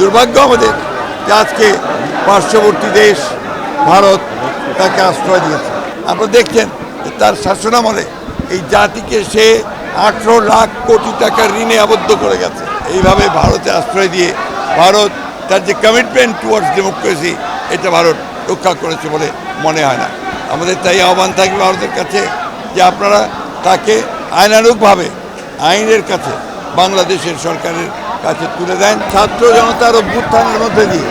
দুর্ভাগ্য আমাদের যে আজকে পার্শ্ববর্তী দেশ ভারত তাকে আশ্রয় দিয়েছে। আপনারা দেখছেন তার শাসনামলে এই জাতিকে সে আঠেরো লাখ কোটি টাকার ঋণে আবদ্ধ করে গেছে। এইভাবে ভারতে আশ্রয় দিয়ে ভারত তার যে কমিটমেন্ট টুয়ার্ডস ডেমোক্রেসি এটা ভারত রক্ষা করেছে বলে মনে হয় না। আমাদের তাই আহ্বান থাকবে ভারতের কাছে যে আপনারা তাকে আইনানুগভাবে, আইনের কাছে বাংলাদেশের সরকারের কাছে তুলে দেন ছাত্র জনতার অভ্যুত্থানের মধ্যে দিয়ে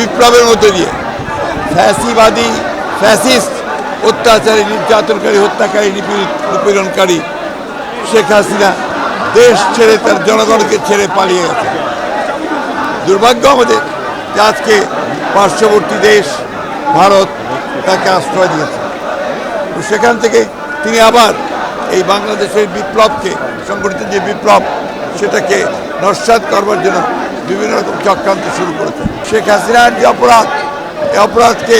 বিপ্লবের মধ্যে দিয়ে। ফ্যাসিবাদী, ফ্যাসিস্ট, অত্যাচারী, নির্যাতনকারী, হত্যাকারী নিপীড়নকারী শেখ হাসিনা দেশ ছেড়ে তার জনগণকে ছেড়ে পালিয়ে গেছে। দুর্ভাগ্য আমাদের যে আজকে পার্শ্ববর্তী দেশ ভারত তাকে আশ্রয় দিয়েছে। সেখান থেকে তিনি আবার এই বাংলাদেশের বিপ্লবকে, সংগঠিত যে বিপ্লব সেটাকে নস্বাত করবার জন্য বিভিন্ন রকম চক্রান্ত শুরু করেছে। শেখ হাসিনার যে অপরাধ, এই অপরাধকে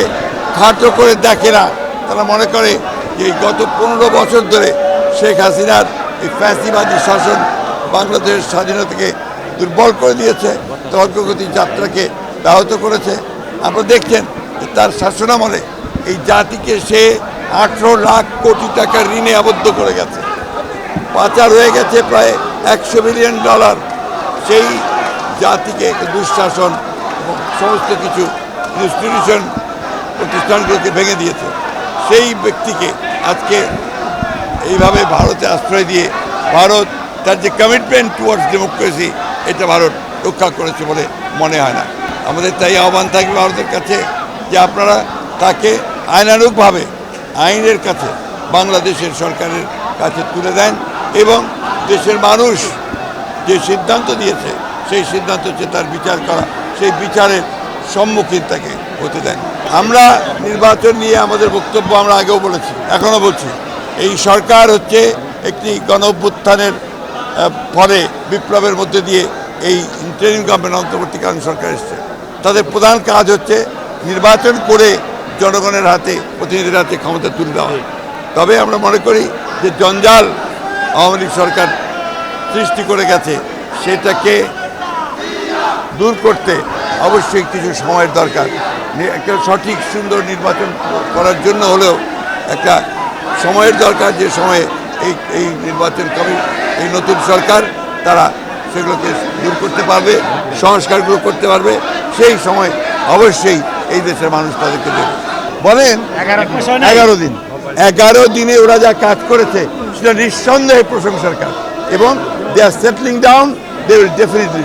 খাটো করে দেখে না, তারা মনে করে যে গত পনেরো বছর ধরে শেখ হাসিনার এই ফ্যাসিবাদী শাসন বাংলাদেশের স্বাধীনতাকে দুর্বল করে দিয়েছে তার অগ্রগতি যাত্রাকে ব্যাহত করেছে। আপনারা দেখছেন তার শাসনামলে এই জাতিকে সে আঠেরো লাখ কোটি টাকার ঋণে আবদ্ধ করে গেছে। পাচার হয়ে গেছে প্রায় একশো মিলিয়ন ডলার সেই জাতিকে দুঃশাসন এবং সমস্ত কিছু ইনস্টিটিউশন প্রতিষ্ঠানগুলোকে ভেঙে দিয়েছে। সেই ব্যক্তিকে আজকে এইভাবে ভারতে আশ্রয় দিয়ে ভারত তার যে কমিটমেন্ট টুয়ার্ডস ডেমোক্রেসি এটা ভারত রক্ষা করেছে বলে মনে হয় না। আমাদের তাই আহ্বান থাকবে ভারতের কাছে যে আপনারা তাকে আইনানুগভাবে, আইনের কাছে বাংলাদেশের সরকারের কাছে তুলে দেন এবং দেশের মানুষ যে সিদ্ধান্ত দিয়েছে, সেই সিদ্ধান্ত হচ্ছে তার বিচার করা, সেই বিচারের সম্মুখীন তাকে হতে দেন আমরা নির্বাচন নিয়ে আমাদের বক্তব্য আমরা আগেও বলেছি এখনও বলছি। এই সরকার হচ্ছে একটি গণ অভ্যুত্থানের ফলে বিপ্লবের মধ্যে দিয়ে এই ইন্টারিম গভর্নমেন্ট অন্তর্বর্তীকালীন সরকার এসছে। তাদের প্রধান কাজ হচ্ছে নির্বাচন করে জনগণের হাতে, প্রতিনিধিদের হাতে ক্ষমতা তুলে দেওয়া। তবে আমরা মনে করি যে জঞ্জাল আওয়ামী লীগ সরকার সৃষ্টি করে গেছে সেটাকে দূর করতে অবশ্যই কিছু সময়ের দরকার। একটা সঠিক সুন্দর নির্বাচন করার জন্য হলেও একটা সময়ের দরকার যে সময়ে এই এই নির্বাচন কমি এই নতুন সরকার তারা সেগুলোকে দূর করতে পারবে সংস্কারগুলো করতে পারবে সেই সময় অবশ্যই এই দেশের মানুষ তাদেরকে দেবে। বলেন এগারো দিন। এগারো দিনে ওরা যা কাজ করেছে, সেটা নিঃসন্দেহে প্রশংসার কাজ। এবং they are settling down they will definitely